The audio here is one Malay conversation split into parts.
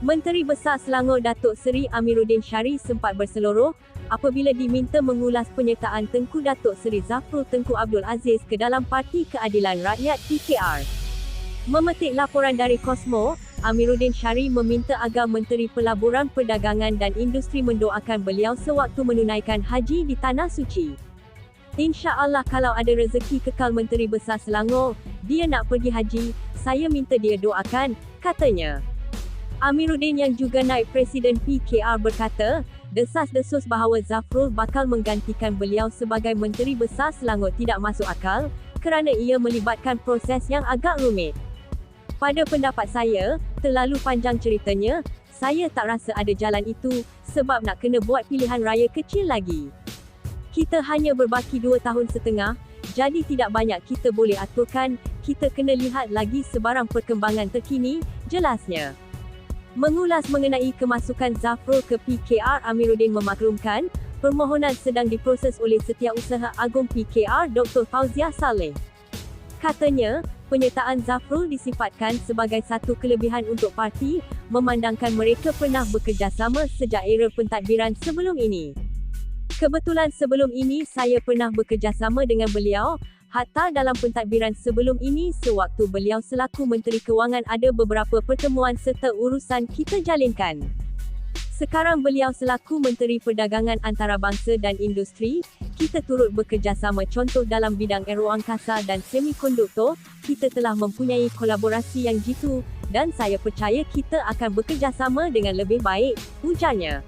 Menteri Besar Selangor Datuk Seri Amiruddin Syari sempat berseluruh apabila diminta mengulas penyertaan Tengku Datuk Seri Zafrul Tengku Abdul Aziz ke dalam Parti Keadilan Rakyat PKR. Memetik laporan dari Kosmo, Amiruddin Syari meminta agar Menteri Pelaburan Perdagangan dan Industri mendoakan beliau sewaktu menunaikan haji di Tanah Suci. Insya Allah kalau ada rezeki kekal Menteri Besar Selangor, dia nak pergi haji, saya minta dia doakan, katanya. Amiruddin yang juga naib Presiden PKR berkata, desas-desus bahawa Zafrul bakal menggantikan beliau sebagai Menteri Besar Selangor tidak masuk akal, kerana ia melibatkan proses yang agak rumit. Pada pendapat saya, terlalu panjang ceritanya, saya tak rasa ada jalan itu, sebab nak kena buat pilihan raya kecil lagi. Kita hanya berbaki dua tahun setengah, jadi tidak banyak kita boleh aturkan, kita kena lihat lagi sebarang perkembangan terkini, jelasnya. Mengulas mengenai kemasukan Zafrul ke PKR Amiruddin memaklumkan, permohonan sedang diproses oleh Setiausaha Agung PKR Dr. Fauzia Saleh. Katanya, penyertaan Zafrul disifatkan sebagai satu kelebihan untuk parti, memandangkan mereka pernah bekerjasama sejak era pentadbiran sebelum ini. Kebetulan sebelum ini saya pernah bekerjasama dengan beliau, Hatta dalam pentadbiran sebelum ini sewaktu beliau selaku Menteri Kewangan ada beberapa pertemuan serta urusan kita jalinkan. Sekarang beliau selaku Menteri Perdagangan Antarabangsa dan Industri, kita turut bekerjasama contoh dalam bidang aeroangkasa dan semikonduktor, kita telah mempunyai kolaborasi yang jitu dan saya percaya kita akan bekerjasama dengan lebih baik, ujarnya.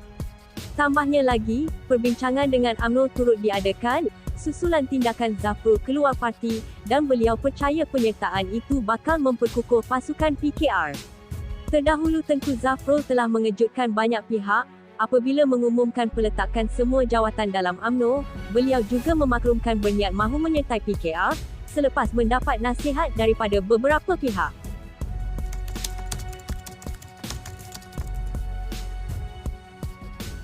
Tambahnya lagi, perbincangan dengan UMNO turut diadakan, susulan tindakan Zafrul keluar parti dan beliau percaya penyertaan itu bakal memperkukuh pasukan PKR. Terdahulu Tengku Zafrul telah mengejutkan banyak pihak apabila mengumumkan peletakan semua jawatan dalam AMNO, beliau juga memaklumkan berniat mahu menyertai PKR selepas mendapat nasihat daripada beberapa pihak.